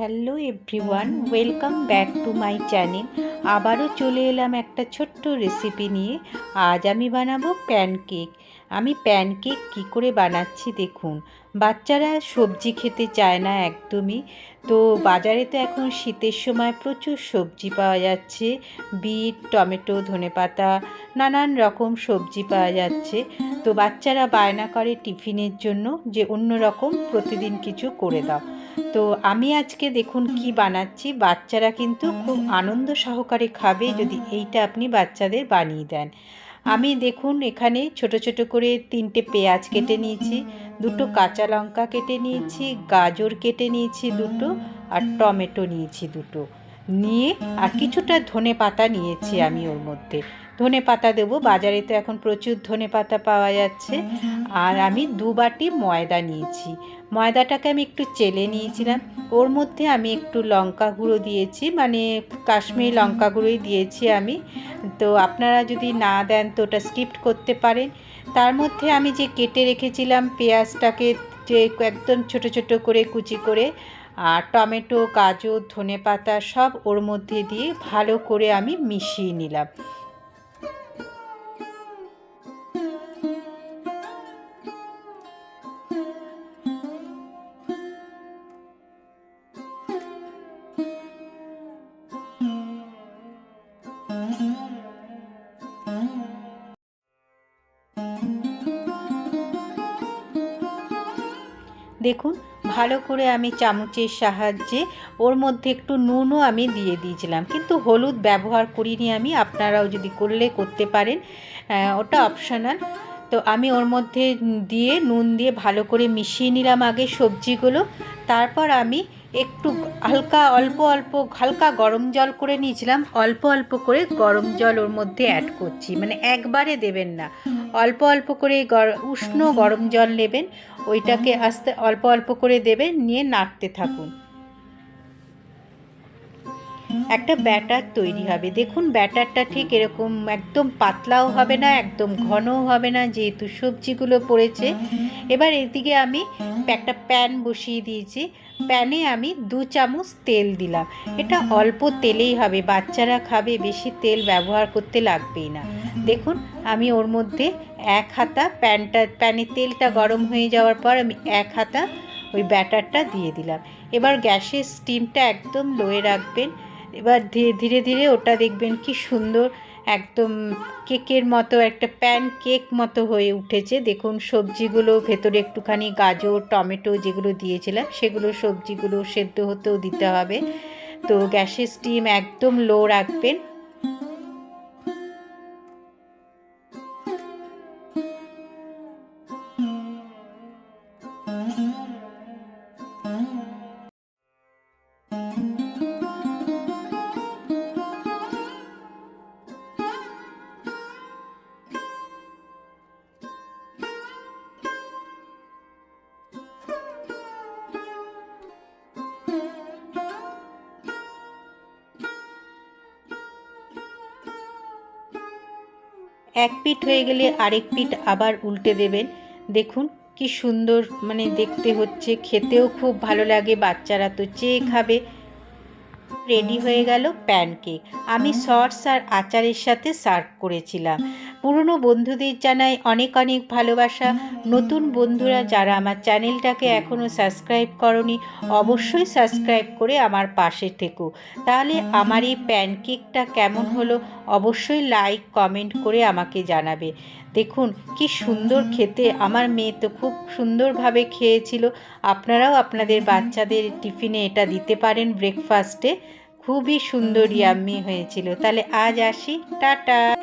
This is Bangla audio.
Hello everyone, welcome back to my channel. আবারও চলে এলাম একটা ছোট্ট রেসিপি নিয়ে। আজ আমি বানাবো প্যানকেক। আমি প্যানকেক কি করে বানাচ্ছি দেখুন। বাচ্চারা সবজি খেতে চায় না একদমই। তো বাজারে তো এখন শীতের সময় প্রচুর সবজি পাওয়া যাচ্ছে। বিট, টমেটো, ধনেপাতা, নানান রকম সবজি পাওয়া যাচ্ছে। তো বাচ্চারা বায়না করে টিফিনের জন্য যে অন্য রকম প্রতিদিন কিছু করে দাও। তো আমি আজকে দেখুন কি বানাচ্ছি। বাচ্চারা কিন্তু খুব আনন্দ সহকারে খাবে যদি এইটা আপনি বাচ্চাদের বানিয়ে দেন। আমি দেখুন এখানে ছোট ছোট করে তিনটে পেঁয়াজ কেটে নিয়েছি, দুটো কাঁচা লঙ্কা কেটে নিয়েছি, গাজর কেটে নিয়েছি দুটো, আর টমেটো নিয়েছি দুটো। নিয়ে আর কিছুটা ধনে পাতা নিয়েছি আমি ওর মধ্যে। ধনে পাতা দেবো, বাজারে তো এখন প্রচুর ধনে পাতা পাওয়া যাচ্ছে। আর আমি দু বাটি ময়দা নিয়েছি। ময়দাটাকে আমি একটু চেলে নিয়েছিলাম। ওর মধ্যে আমি একটু লঙ্কা গুঁড়ো দিয়েছি মানে কাশ্মীরি লঙ্কা গুঁড়োই দিয়েছি আমি। তো আপনারা যদি না দেন তো ওটা স্কিপ্ট করতে পারেন। তার মধ্যে আমি যে কেটে রেখেছিলাম পেঁয়াজটাকে যে একদম ছোট ছোট করে কুচি করে আর টমেটো গাজর ধনে পাতা সব ওর মধ্যে দিয়ে ভালো করে আমি মিশিয়ে নিলাম। দেখুন, ভালো করে আমি চামচের সাহায্যে ওর মধ্যে একটু নুনও আমি দিয়ে দিয়েছিলাম। কিন্তু হলুদ ব্যবহার করিনি আমি, আপনারাও যদি করলে করতে পারেন ওটা অপশনাল তো আমি ওর মধ্যে দিয়ে নুন দিয়ে ভালো করে মিশিয়ে নিলাম আগে সবজিগুলো। তারপর আমি একটু হালকা অল্প অল্প, হালকা গরম জল করে নিয়েছিলাম। অল্প অল্প করে গরম জল ওর মধ্যে অ্যাড করছি। মানে একবারে দেবেন না। অল্প অল্প করে উষ্ণ গরম জল নেবেন। ওইটাকে আস্তে অল্প অল্প করে দেবে নিয়ে নাড়তে থাকুন। একটা ব্যাটার তৈরি হবে। দেখুন, ব্যাটারটা ঠিক এরকম একদম পাতলাও হবে না, একদম ঘনও হবে না, যেহেতু সবজিগুলো পড়েছে। এবার এদিকে আমি একটা প্যান বসিয়ে দিয়েছি। প্যানে আমি দু চামচ তেল দিলাম। এটা অল্প তেলেই হবে, বাচ্চারা খাবে, বেশি তেল ব্যবহার করতে লাগবেই না। দেখুন, আমি ওর মধ্যে এক হাতা প্যানটা, প্যানে তেলটা গরম হয়ে যাওয়ার পর আমি এক হাতা ওই ব্যাটারটা দিয়ে দিলাম। এবার গ্যাসের স্টিমটা একদম লোয়ে রাখবেন। এবার ধীরে ধীরে ধীরে ওটা দেখবেন কি সুন্দর একদম কেকের মতো, একটা প্যান কেক মতো হয়ে উঠেছে। দেখুন, সবজিগুলো ভেতরে একটুখানি গাজর, টমেটো যেগুলো দিয়েছিলাম, সেগুলো সবজিগুলো সেদ্ধ হতেও দিতে হবে। তো গ্যাসের স্টিম একদম লো রাখবেন। এক পিঠ হয়ে গেলে আরেক পিঠ আবার উল্টে দেবেন। দেখুন কি সুন্দর মানে দেখতে হচ্ছে, খেতেও খুব ভালো লাগে, বাচ্চারা তো চেয়ে খাবে। রেডি হয়ে গেল প্যানকেক। আমি সস আর আচারের সাথে সার্ভ করেছিলাম। পুরনো বন্ধুদের জানাই অনেক অনেক ভালোবাসা। নতুন বন্ধুরা যারা আমার চ্যানেলটাকে এখনও সাবস্ক্রাইব করনি, অবশ্যই সাবস্ক্রাইব করে আমার পাশে থেকো। তাহলে আমার এই প্যানকেকটা কেমন হলো অবশ্যই লাইক, কমেন্ট করে আমাকে জানাবে। দেখুন, কি সুন্দর খেতে। আমার মেয়ে তো খুব সুন্দরভাবে খেয়েছিল। আপনারাও আপনাদের বাচ্চাদের টিফিনে এটা দিতে পারেন ব্রেকফাস্টে খুবই সুন্দর ইয়াম্মি হয়েছিল। তাহলে আজ আসি। টাটা।